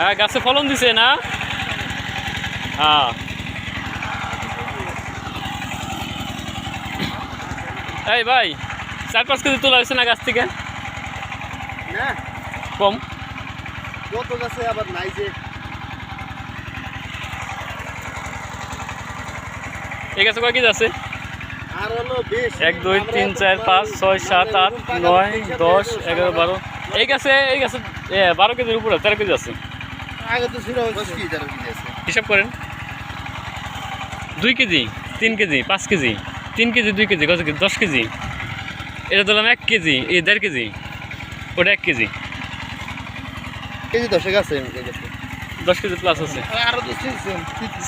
হ্যাঁ গাছে ফলন দিছে না? হ্যাঁ। এই ভাই চার পাঁচ কেজি তোলা হয়েছে না গাছ থেকে? না। কম? কত গাছে আবার নাই যে। এই গাছে কয় কেজি আছে? এক দুই তিন চার পাঁচ ছয় সাত আট নয় দশ এগারো বারো। এই গাছে এই গাছে বারো কেজির উপরে তেরো কেজি আছে। আগে তো ছিল হিসাব করেন। দুই কেজি তিন কেজি পাঁচ কেজি তিন কেজি দুই কেজি কত কেজি? দশ কেজি। এটা ধরলাম এক কেজি এই দেড় কেজি। ওটা এক কেজি। কেজি দশেক আছে দশ কেজি প্লাস আছে। আরও তো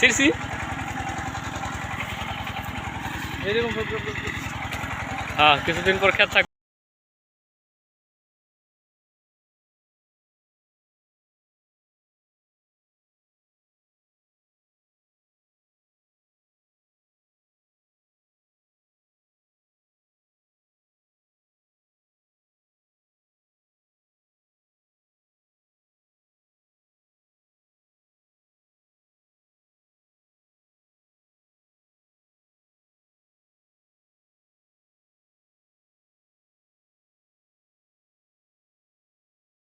সিরসি হ্যাঁ কিছুদিন পর খেত থাকবে